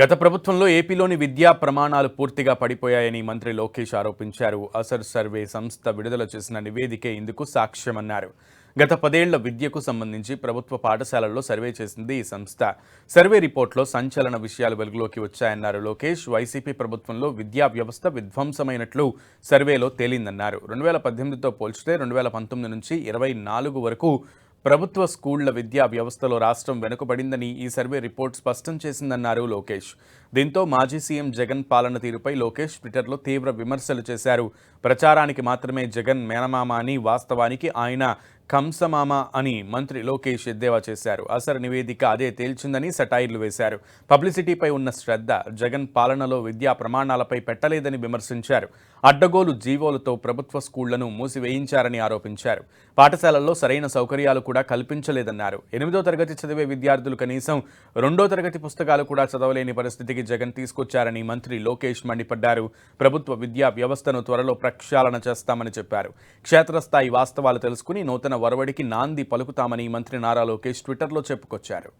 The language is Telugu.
గత ప్రభుత్వంలో ఏపీలోని విద్యా ప్రమాణాలు పూర్తిగా పడిపోయాయని మంత్రి లోకేష్ ఆరోపించారు. అసర్ సర్వే సంస్థ విడుదల చేసిన నివేదికే ఇందుకు సాక్ష్యమన్నారు. గత పదేళ్ళ విద్యకు సంబంధించి ప్రభుత్వ పాఠశాలల్లో సర్వే చేసింది ఈ సంస్థ. సర్వే రిపోర్ట్లో సంచలన విషయాలు వెలుగులోకి వచ్చాయన్నారు లోకేష్. వైసీపీ ప్రభుత్వంలో విద్యా వ్యవస్థ విధ్వంసమైనట్లు సర్వేలో తేలిందన్నారు. రెండు వేల పద్దెనిమిదితో పోల్చితే రెండు వేల పంతొమ్మిది నుంచి ఇరవై నాలుగు వరకు ప్రభుత్వ స్కూళ్ళ విద్యా వ్యవస్థలో రాష్ట్రం వెనుకబడిందని ఈ సర్వే రిపోర్ట్ స్పష్టం చేసిందన్నారు లోకేష్. దీంతో మాజీ సీఎం జగన్ పాలన తీరుపై లోకేష్ ట్విట్టర్లో తీవ్ర విమర్శలు చేశారు. ప్రచారానికి మాత్రమే జగన్ మేనమామ అని వాస్తవానికి ఆయన కంసమామ అని మంత్రి లోకేష్ ఎద్దేవా చేశారు. అసలు నివేదిక అదే తేల్చిందని సటైర్లు వేశారు. పబ్లిసిటీపై ఉన్న శ్రద్ధ జగన్ పాలనలో విద్యా ప్రమాణాలపై పెట్టలేదని విమర్శించారు. అడ్డగోలు జీవోలతో ప్రభుత్వ స్కూళ్ళను మూసివేయించారని ఆరోపించారు. పాఠశాలల్లో సరైన సౌకర్యాలు కూడా కల్పించలేదన్నారు. ఎనిమిదో తరగతి చదివే విద్యార్థులు కనీసం రెండో తరగతి పుస్తకాలు కూడా చదవలేని పరిస్థితికి జగన్ తీసుకొచ్చారని మంత్రి లోకేష్ మండిపడ్డారు. ప్రభుత్వ విద్యా వ్యవస్థను త్వరలో ప్రక్షాళన చేస్తామని చెప్పారు. క్షేత్రస్థాయి వాస్తవాలు తెలుసుకుని నూతన వరవడికి నాంది పలుకుతామని మంత్రి నారా లోకేష్ ట్విట్టర్లో చెప్పుకొచ్చారు.